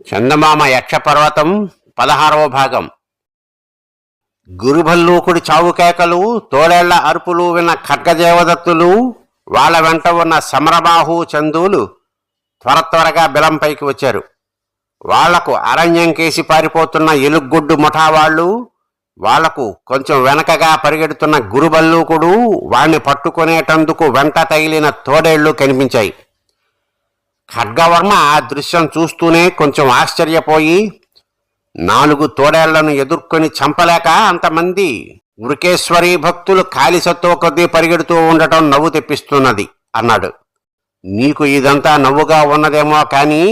చందమామ యక్షపర్వతం పదహారవ భాగం. గురుభల్లూకుడి చావుకేకలు తోడేళ్ళ అరుపులు విన్న ఖడ్గదేవదత్తులు వాళ్ళ వెంట ఉన్న సమరబాహు చందువులు త్వర త్వరగా బిలంపైకి వచ్చారు. వాళ్ళకు అరణ్యం కేసి పారిపోతున్న ఎలుగుడ్డు ముఠా వాళ్ళు వాళ్ళకు కొంచెం వెనకగా పరిగెడుతున్న గురుబల్లూకుడు వాణ్ణి పట్టుకునేటందుకు వెంట తగిలిన తోడేళ్ళు కనిపించాయి. ఖడ్గవర్మ ఆ దృశ్యం చూస్తూనే కొంచెం ఆశ్చర్యపోయి నాలుగు తోడేళ్ళను ఎదుర్కొని చంపలేక అంతమంది వృకేశ్వరి భక్తులు కాలిసత్తో కొద్దీ పరిగెడుతూ ఉండటం నవ్వు తెప్పిస్తున్నది అన్నాడు. నీకు ఇదంతా నవ్వుగా ఉన్నదేమో కానీ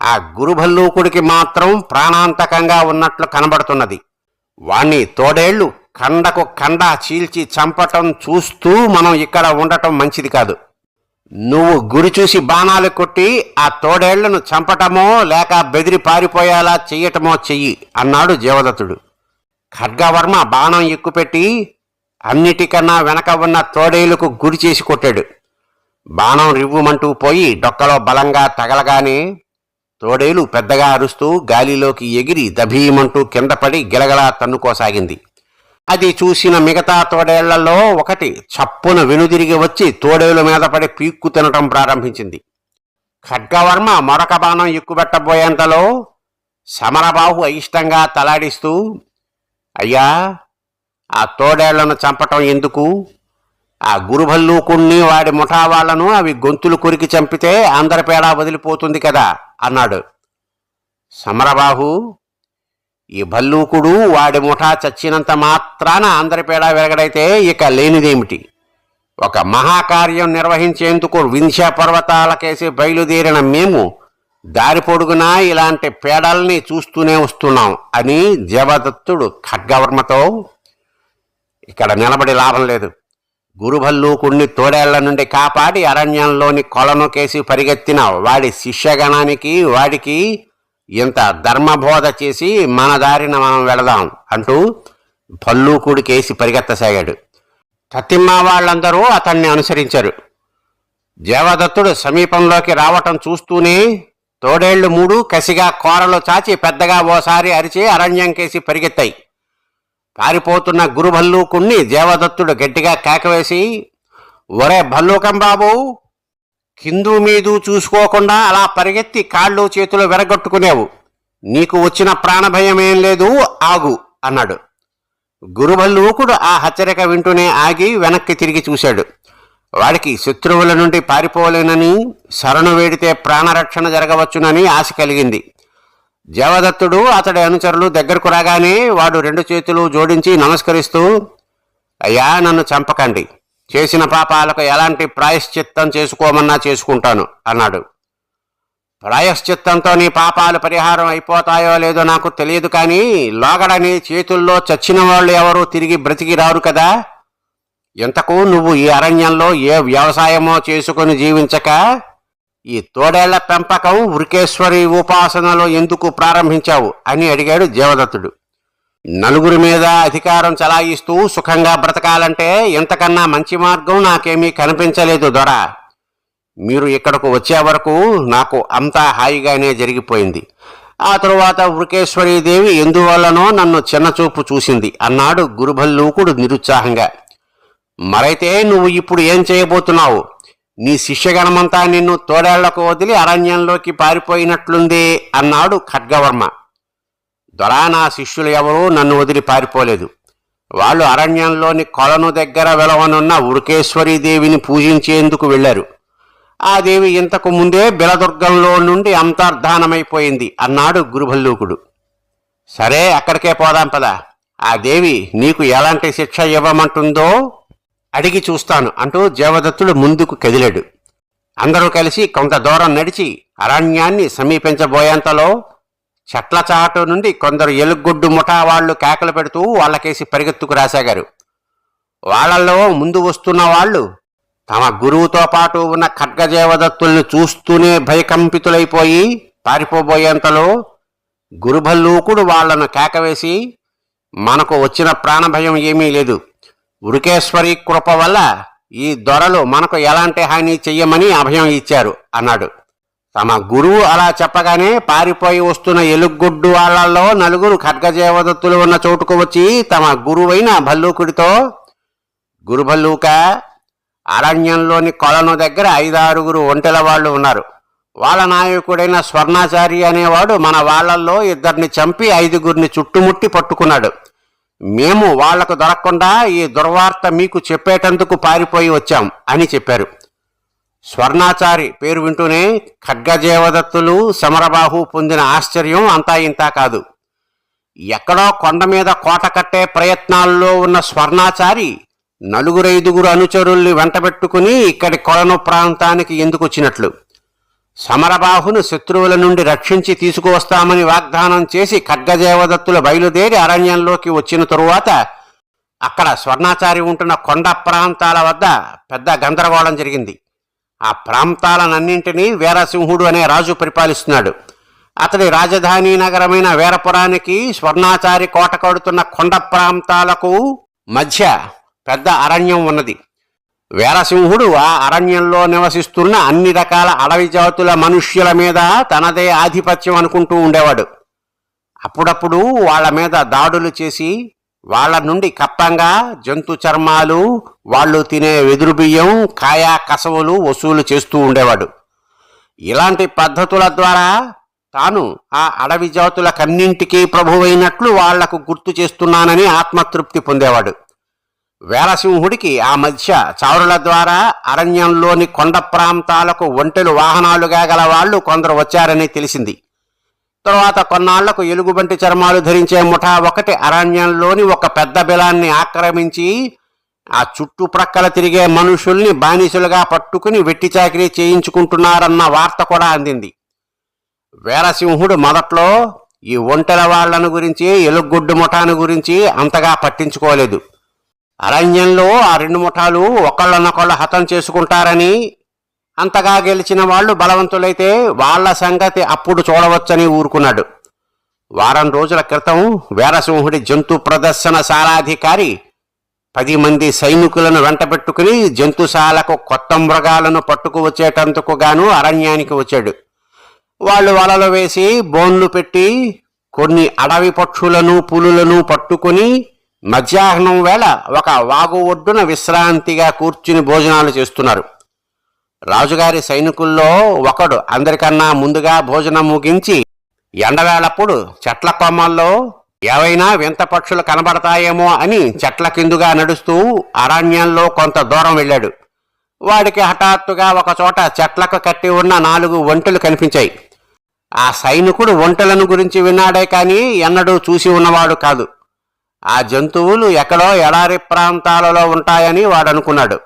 ఆ గురుభల్లూకుడికి మాత్రం ప్రాణాంతకంగా ఉన్నట్లు కనబడుతున్నది. వాణ్ణి తోడేళ్ళు కండకు కండ చీల్చి చంపటం చూస్తూ మనం ఇక్కడ ఉండటం మంచిది కాదు. నువ్వు గురి చూసి బాణాలు కొట్టి ఆ తోడేళ్ళను చంపటమో లేక బెదిరి పారిపోయేలా చెయ్యటమో చెయ్యి అన్నాడు జీవదత్తుడు. ఖడ్గవర్మ బాణం ఎక్కుపెట్టి అన్నిటికన్నా వెనక ఉన్న తోడేళ్ళకు గురి చేసి కొట్టాడు. బాణం రివ్వుమంటూ పోయి డొక్కలో బలంగా తగలగానే తోడేలు పెద్దగా అరుస్తూ గాలిలోకి ఎగిరి దభీమంటూ కింద పడి గిలగలా తన్నుకోసాగింది. అది చూసిన మిగతా తోడేళ్ళలో ఒకటి చప్పున వెనుదిరిగి వచ్చి తోడేలు మీద పడి పీక్కు తినటం ప్రారంభించింది. ఖడ్గవర్మ మరొక బాణం ఎక్కుబెట్టబోయేంతలో సమరబాహు అయిష్టంగా తలాడిస్తూ అయ్యా ఆ తోడేళ్ళను చంపటం ఎందుకు? ఆ గురుభల్లూకుణ్ణి వాడి ముఠా వాళ్ళను అవి గొంతులు కొరికి చంపితే అందరి పేడా వదిలిపోతుంది కదా అన్నాడు. సమరబాహు ఈ భల్లూకుడు వాడి ముఠా చచ్చినంత మాత్రాన అందరి పేడ వెరగడైతే ఇక లేనిదేమిటి? ఒక మహాకార్యం నిర్వహించేందుకు వింధ్య పర్వతాలకేసి బయలుదేరిన మేము దారి పొడుగునా ఇలాంటి పేడల్ని చూస్తూనే వస్తున్నాం అని జవదత్తుడు ఖడ్గవర్మతో ఇక్కడ నిలబడి లాభం లేదు. గురుభల్లూకుణ్ణి తోడేళ్ళ నుండి కాపాడి అరణ్యంలోని కొలను కేసి పరిగెత్తిన వాడి శిష్యగణానికి వాడికి ఇంత ధర్మబోధ చేసి మన దారిన మనం వెళదాం అంటూ భల్లూకుడి కేసి పరిగెత్తసాగాడు. తతిమ్మ వాళ్ళందరూ అతన్ని అనుసరించారు. దేవదత్తుడు సమీపంలోకి రావటం చూస్తూనే తోడేళ్ళు మూడు కసిగా కోరలు చాచి పెద్దగా ఓసారి అరిచి అరణ్యం కేసి పరిగెత్తాయి. పారిపోతున్న గురు భల్లూకుణ్ణి దేవదత్తుడు గట్టిగా కేకవేసి ఒరే భల్లూకం బాబు కిందు మీదు చూసుకోకుండా అలా పరిగెత్తి కాళ్ళు చేతులు విరగొట్టుకునేవు. నీకు వచ్చిన ప్రాణభయం ఏం లేదు ఆగు అన్నాడు. గురుభల్లూకుడు ఆ హెచ్చరిక వింటూనే ఆగి వెనక్కి తిరిగి చూశాడు. వాడికి శత్రువుల నుండి పారిపోలేనని శరణు వేడితే ప్రాణరక్షణ జరగవచ్చునని ఆశ కలిగింది. జవదత్తుడు అతడి అనుచరులు దగ్గరకు రాగానే వాడు రెండు చేతులు జోడించి నమస్కరిస్తూ అయ్యా నన్ను చంపకండి. చేసిన పాపాలకు ఎలాంటి ప్రాయశ్చిత్తం చేసుకోమన్నా చేసుకుంటాను అన్నాడు. ప్రాయశ్చిత్తంతో నీ పాపాలు పరిహారం అయిపోతాయో లేదో నాకు తెలియదు కానీ లోగడని చేతుల్లో చచ్చిన వాళ్ళు ఎవరు తిరిగి బ్రతికి రారు కదా. ఇంతకు నువ్వు ఈ అరణ్యంలో ఏ వ్యవసాయమో చేసుకుని జీవించక ఈ తోడేళ్ళ పెంపకం ఉరికేశ్వరి ఉపాసనలో ఎందుకు ప్రారంభించావు అని అడిగాడు దేవదత్తుడు. నలుగురి మీద అధికారం చలాయిస్తూ సుఖంగా బ్రతకాలంటే ఇంతకన్నా మంచి మార్గం నాకేమీ కనిపించలేదు దొర. మీరు ఇక్కడకు వచ్చే వరకు నాకు అంతా హాయిగానే జరిగిపోయింది. ఆ తరువాత వృకేశ్వరీదేవి ఎందువల్లనో నన్ను చిన్నచూపు చూసింది. అన్నాడు గురుభల్లూకుడు నిరుత్సాహంగా. మరైతే నువ్వు ఇప్పుడు ఏం చేయబోతున్నావు? నీ శిష్యగణమంతా నిన్ను తోడేళ్ళకు వదిలి అరణ్యంలోకి పారిపోయినట్లుంది అన్నాడు ఖడ్గవర్మ. దొరా నా శిష్యులు ఎవరూ నన్ను వదిలి పారిపోలేదు. వాళ్ళు అరణ్యంలోని కొలను దగ్గర వెలవనున్న ఉడికేశ్వరీదేవిని పూజించేందుకు వెళ్ళారు. ఆ దేవి ఇంతకు ముందే బిలదుర్గంలో నుండి అంతర్ధానమైపోయింది అన్నాడు గురుభల్లూకుడు. సరే అక్కడికే పోదాం పద. ఆ దేవి నీకు ఎలాంటి శిక్ష ఇవ్వమంటుందో అడిగి చూస్తాను అంటూ దేవదత్తుడు ముందుకు కదిలాడు. అందరూ కలిసి కొంత దూరం నడిచి అరణ్యాన్ని సమీపించబోయేంతలో చెట్ల చాటు నుండి కొందరు ఎలుగుడ్డు ముఠా వాళ్ళు కేకలు పెడుతూ వాళ్ళకేసి పరిగెత్తుకు రాసాగారు వాళ్ళల్లో ముందు వస్తున్న వాళ్ళు తమ గురువుతో పాటు ఉన్న ఖడ్గజేవదత్తుల్ని చూస్తూనే భయకంపితులైపోయి పారిపోబోయేంతలో గురుభల్లూకుడు వాళ్ళను కేకవేసి మనకు వచ్చిన ప్రాణభయం ఏమీ లేదు. ఉరికేశ్వరి కృప వల్ల ఈ దొరలు మనకు ఎలాంటి హాని చెయ్యమని అభయం ఇచ్చారు అన్నాడు. తమ గురువు అలా చెప్పగానే పారిపోయి వస్తున్న ఎలుగుడ్డు వాళ్ళల్లో నలుగురు ఖడ్గజేవదత్తులు ఉన్న చోటుకు వచ్చి తమ గురువైన భల్లూకుడితో గురుభల్లూక అరణ్యంలోని కొలను దగ్గర ఐదారుగురు ఒంటెల వాళ్ళు ఉన్నారు. వాళ్ళ నాయకుడైన స్వర్ణాచారి అనేవాడు మన వాళ్ళల్లో ఇద్దరిని చంపి ఐదుగురిని చుట్టుముట్టి పట్టుకున్నాడు. మేము వాళ్ళకు దొరకకుండా ఈ దుర్వార్త మీకు చెప్పేటందుకు పారిపోయి వచ్చాం అని చెప్పారు. స్వర్ణాచారి పేరు వింటూనే ఖడ్గజేవదత్తులు సమరబాహు పొందిన ఆశ్చర్యం అంతా ఇంతా కాదు. ఎక్కడో కొండ మీద కోట కట్టే ప్రయత్నాల్లో ఉన్న స్వర్ణాచారి నలుగురైదుగురు అనుచరుల్ని వెంటబెట్టుకుని ఇక్కడి కొలను ప్రాంతానికి ఎందుకు వచ్చినట్లు సమరబాహును శత్రువుల నుండి రక్షించి తీసుకువస్తామని వాగ్దానం చేసి ఖడ్గజేవదత్తులు బయలుదేరి అరణ్యంలోకి వచ్చిన తరువాత అక్కడ స్వర్ణాచారి ఉంటున్న కొండ ప్రాంతాల వద్ద పెద్ద గందరగోళం జరిగింది. ఆ ప్రాంతాలనన్నింటినీ వీరసింహుడు అనే రాజు పరిపాలిస్తున్నాడు. అతడి రాజధాని నగరమైన వీరపురానికి స్వర్ణాచారి కోట కడుతున్న కొండ ప్రాంతాలకు మధ్య పెద్ద అరణ్యం ఉన్నది. వీరసింహుడు ఆ అరణ్యంలో నివసిస్తున్న అన్ని రకాల అడవి జాతుల మనుష్యుల మీద తనదే ఆధిపత్యం అనుకుంటూ ఉండేవాడు. అప్పుడప్పుడు వాళ్ళ మీద దాడులు చేసి వాళ్ళ నుండి కప్పంగా జంతు చర్మాలు వాళ్ళు తినే వెదురు బియ్యం కాయ కసవులు వసూలు చేస్తూ ఉండేవాడు. ఇలాంటి పద్ధతుల ద్వారా తాను ఆ అడవి జాతులకన్నింటికీ ప్రభువైనట్లు వాళ్ళకు గుర్తు చేస్తున్నానని ఆత్మతృప్తి పొందేవాడు. వేలసింహుడికి ఆ మధ్య చారుల ద్వారా అరణ్యంలోని కొండ ప్రాంతాలకు ఒంటెలు వాహనాలుగా గల వాళ్ళు కొందరు వచ్చారని తెలిసింది. తరువాత కొన్నాళ్ళకు ఎలుగుబంటి చర్మాలు ధరించే ముఠా ఒకటి అరణ్యంలోని ఒక పెద్ద బిలాన్ని ఆక్రమించి ఆ చుట్టుప్రక్కల తిరిగే మనుషుల్ని బానిసులుగా పట్టుకుని వెట్టి చాకిరీ చేయించుకుంటున్నారన్న వార్త కూడా అందింది. వీరసింహుడు మొదట్లో ఈ ఒంటెల వాళ్ళను గురించి ఎలుగుడ్డు ముఠాను గురించి అంతగా పట్టించుకోలేదు. అరణ్యంలో ఆ రెండు ముఠాలు ఒకళ్ళనొకళ్ళు హతం చేసుకుంటారని అంతగా గెలిచిన వాళ్ళు బలవంతులైతే వాళ్ళ సంగతి అప్పుడు చూడవచ్చని ఊరుకున్నాడు. వారం రోజుల క్రితం వీరసింహుడి జంతు ప్రదర్శన శాలాధికారి పది మంది సైనికులను వెంటబెట్టుకుని జంతుశాలకు కొత్త మృగాలను పట్టుకు వచ్చేటందుకు గాను అరణ్యానికి వచ్చాడు. వాళ్ళు వలలు వేసి బోన్లు పెట్టి కొన్ని అడవి పక్షులను పులులను పట్టుకుని మధ్యాహ్నం వేళ ఒక వాగు ఒడ్డున విశ్రాంతిగా కూర్చుని భోజనాలు చేస్తున్నారు. రాజుగారి సైనికుల్లో ఒకడు అందరికన్నా ముందుగా భోజనం ముగించి ఎండవేళప్పుడు చెట్ల కొమ్మల్లో ఏవైనా వింత పక్షులు కనబడతాయేమో అని చెట్ల కిందుగా నడుస్తూ అరణ్యంలో కొంత దూరం వెళ్ళాడు. వాడికి హఠాత్తుగా ఒకచోట చెట్లకు కట్టి ఉన్న నాలుగు ఒంటెలు కనిపించాయి. ఆ సైనికుడు ఒంటెలను గురించి విన్నాడే కానీ ఎన్నడూ చూసి ఉన్నవాడు కాదు. ఆ జంతువులు ఎక్కడో ఎడారి ప్రాంతాలలో ఉంటాయని వాడు అనుకున్నాడు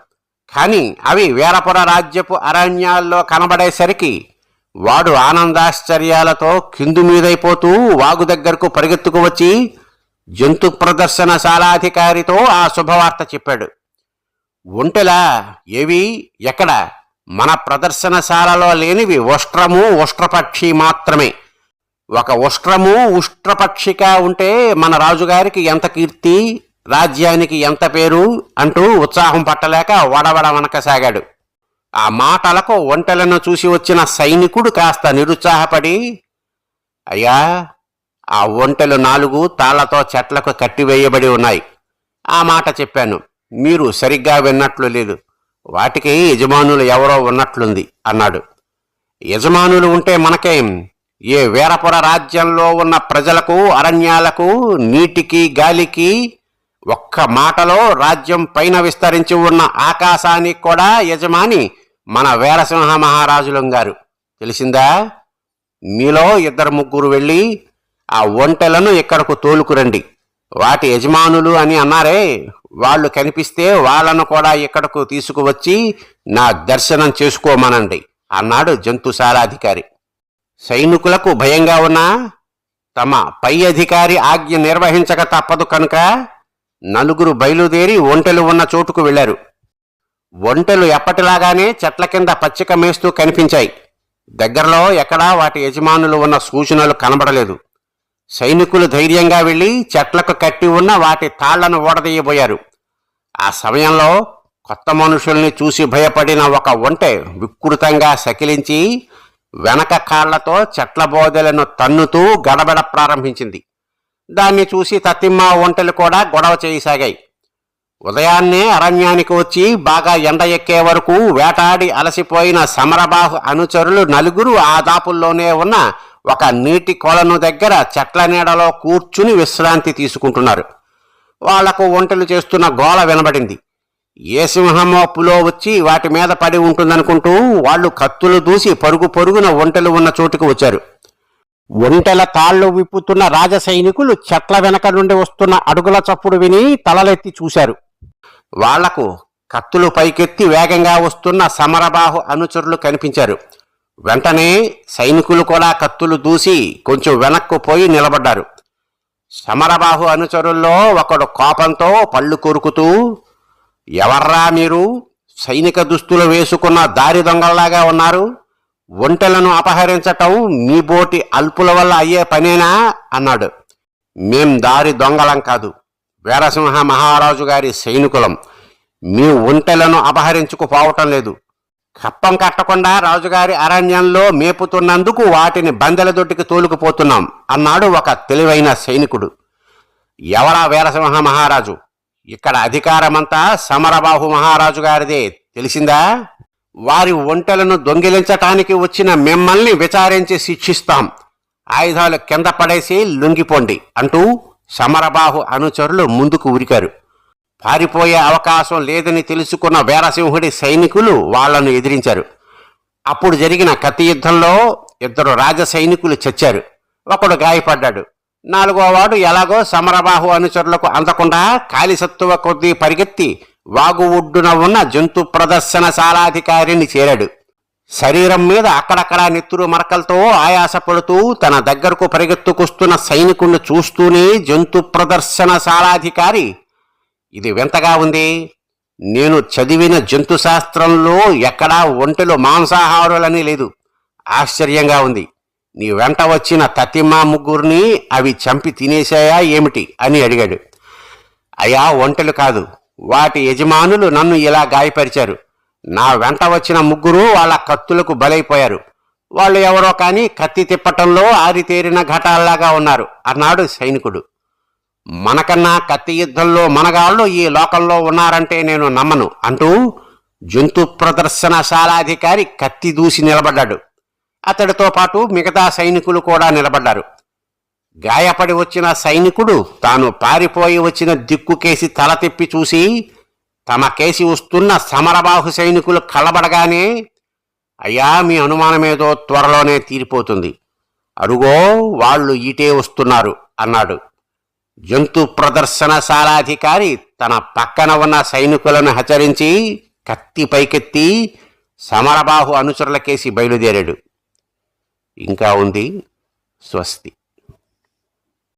కానీ అవి వీరపుర రాజ్యపు అరణ్యాల్లో కనబడేసరికి వాడు ఆనందాశ్చర్యాలతో కిందు మీదైపోతూ వాగు దగ్గరకు పరిగెత్తుకు వచ్చి జంతు ప్రదర్శనశాలాధికారితో ఆ శుభవార్త చెప్పాడు. ఒంటెలా? ఏవి? ఎక్కడ? మన ప్రదర్శనశాలలో లేనివి ఉష్ట్రము ఉష్ట్రపక్షి మాత్రమే. ఒక ఉష్ట్రము ఉష్ట్రపక్షిగా ఉంటే మన రాజుగారికి ఎంత కీర్తి? రాజ్యానికి ఎంత పేరు అంటూ ఉత్సాహం పట్టలేక వడవడ వనకసాగాడు. ఆ మాటలకు ఒంటెలను చూసి వచ్చిన సైనికుడు కాస్త నిరుత్సాహపడి అయ్యా ఆ ఒంటెలు నాలుగు తాళ్ళతో చెట్లకు కట్టివేయబడి ఉన్నాయి. ఆ మాట చెప్పాను. మీరు సరిగ్గా విన్నట్లు లేదు. వాటికి యజమానులు ఎవరో ఉన్నట్లుంది అన్నాడు. యజమానులు ఉంటే మనకేం ఏ వీరపుర రాజ్యంలో ఉన్న ప్రజలకు అరణ్యాలకు నీటికి గాలికి ఒక్క మాటలో రాజ్యం పైన విస్తరించి ఉన్న ఆకాశానికి కూడా యజమాని మన వీరసింహ మహారాజులం గారు. తెలిసిందా? మీలో ఇద్దరు ముగ్గురు వెళ్ళి ఆ ఒంటెలను ఇక్కడకు తోలుకురండి. వాటి యజమానులు అని అన్నారే వాళ్ళు కనిపిస్తే వాళ్ళను కూడా ఇక్కడకు తీసుకువచ్చి నా దర్శనం చేసుకోమనండి అన్నాడు జంతుశాలాధికారి. సైనికులకు భయంగా ఉన్నా తమ పై అధికారి ఆజ్ఞ నిర్వహించక తప్పదు కనుక నలుగురు బయలుదేరి ఒంటెలు ఉన్న చోటుకు వెళ్ళారు ఒంటెలు ఎప్పటిలాగానే చెట్ల కింద పచ్చిక మేస్తూ కనిపించాయి. దగ్గరలో ఎక్కడా వాటి యజమానులు ఉన్న సూచనలు కనబడలేదు. సైనికులు ధైర్యంగా వెళ్ళి చెట్లకు కట్టి ఉన్న వాటి తాళ్ళను ఓడదీయబోయారు. ఆ సమయంలో కొత్త మనుషుల్ని చూసి భయపడిన ఒక ఒంటె వికృతంగా సకిలించి వెనక కాళ్ళతో చెట్ల బోదెలను తన్నుతూ గడబడ ప్రారంభించింది. దాన్ని చూసి తత్తిమ్మ ఒంటెలు కూడా గొడవ చేయసాగాయి. ఉదయాన్నే అరణ్యానికి వచ్చి బాగా ఎండ ఎక్కే వరకు వేటాడి అలసిపోయిన సమరబాహు అనుచరులు నలుగురు ఆ దాపుల్లోనే ఉన్న ఒక నీటి కొలను దగ్గర చెట్ల నీడలో కూర్చుని విశ్రాంతి తీసుకుంటున్నారు. వాళ్ళకు ఒంటెలు చేస్తున్న గోల వినబడింది. ఏ సింహమో పులో వచ్చి వాటి మీద పడి ఉంటుందనుకుంటూ వాళ్ళు కత్తులు దూసి పరుగు పరుగున ఒంటెలు ఉన్న చోటుకు వచ్చారు. ఒంటెల తాళ్ళు విప్పుతున్న రాజ సైనికులు చెట్ల వెనక నుండి వస్తున్న అడుగుల చప్పుడు విని తలలెత్తి చూశారు. వాళ్ళకు కత్తులు పైకెత్తి వేగంగా వస్తున్న సమరబాహు అనుచరులు కనిపించారు. వెంటనే సైనికులు కూడా కత్తులు దూసి కొంచెం వెనక్కు పోయి నిలబడ్డారు. సమరబాహు అనుచరుల్లో ఒకడు కోపంతో పళ్ళు కొరుకుతూ ఎవర్రా మీరు? సైనిక దుస్తులు వేసుకున్న దారి దొంగల్లాగా ఉన్నారు. ఒంటెలను అపహరించటం మీ బోటి అల్పుల వల్ల అయ్యే పనేనా? అన్నాడు. మేం దారి దొంగలం కాదు. వీరసింహ మహారాజు గారి సైనికులం. మీ ఒంటెలను అపహరించుకుపోవటం లేదు. కప్పం కట్టకుండా రాజుగారి అరణ్యంలో మేపుతున్నందుకు వాటిని బందెల దొడ్డికి తోలుకుపోతున్నాం అన్నాడు ఒక తెలివైన సైనికుడు. ఎవరా వీరసింహ మహారాజు? ఇక్కడ అధికారమంతా సమరబాహు మహారాజు గారిదే. తెలిసిందా? వారి ఒంటలను దొంగిలించటానికి వచ్చిన మిమ్మల్ని విచారించి శిక్షిస్తాం. ఆయుధాలు కింద పడేసి లొంగిపోండి అంటూ సమరబాహు అనుచరులు ముందుకు ఉరికారు. పారిపోయే అవకాశం లేదని తెలుసుకున్న వీరసింహుడి సైనికులు వాళ్ళను ఎదిరించారు. అప్పుడు జరిగిన కత్తి యుద్ధంలో ఇద్దరు రాజ సైనికులు చచ్చారు. ఒకడు గాయపడ్డాడు. నాలుగో వాడు ఎలాగో సమరబాహు అనుచరులకు అందకుండా కాలిసత్తువ కొద్దీ పరిగెత్తి వాగు ఒడ్డున ఉన్న జంతు ప్రదర్శనశాలాధికారిని చేరాడు. శరీరం మీద అక్కడక్కడ నెత్తురు మరకలతో ఆయాసపడుతూ తన దగ్గరకు పరిగెత్తుకొస్తున్న సైనికుణ్ణి చూస్తూనే జంతు ప్రదర్శనశాలాధికారి ఇది వింతగా ఉంది. నేను చదివిన జంతు శాస్త్రంలో ఎక్కడా ఒంటెలు మాంసాహారులని లేదు. ఆశ్చర్యంగా ఉంది. నీ వెంట వచ్చిన తతిమా ముగ్గురిని అవి చంపి తినేశాయా ఏమిటి? అని అడిగాడు. అయా ఒంటెలు కాదు. వాటి యజమానులు నన్ను ఇలా గాయపరిచారు. నా వెంట వచ్చిన ముగ్గురు వాళ్ళ కత్తులకు బలైపోయారు. వాళ్ళు ఎవరో కానీ కత్తి తిప్పటంలో ఆరితేరిన ఘటాల్లాగా ఉన్నారు అన్నాడు సైనికుడు. మనకన్నా కత్తి యుద్ధంలో మనగాళ్ళు ఈ లోకంలో ఉన్నారంటే నేను నమ్మను అంటూ జంతు ప్రదర్శనశాలాధికారి కత్తి దూసి నిలబడ్డాడు. అతడితో పాటు మిగతా సైనికులు కూడా నిలబడ్డారు. గాయపడి వచ్చిన సైనికుడు తాను పారిపోయి వచ్చిన దిక్కుకేసి తల తిప్పి చూసి తమ కేసి వస్తున్న సమరబాహు సైనికులు కలబడగానే అయ్యా మీ అనుమానమేదో త్వరలోనే తీరిపోతుంది. అరుగో వాళ్ళు ఈటే వస్తున్నారు అన్నాడు. జంతు ప్రదర్శనశాలాధికారి తన పక్కన ఉన్న సైనికులను హెచ్చరించి కత్తి పైకెత్తి సమరబాహు అనుచరులకేసి బయలుదేరాడు. ఇంకా ఉంది స్వస్తి.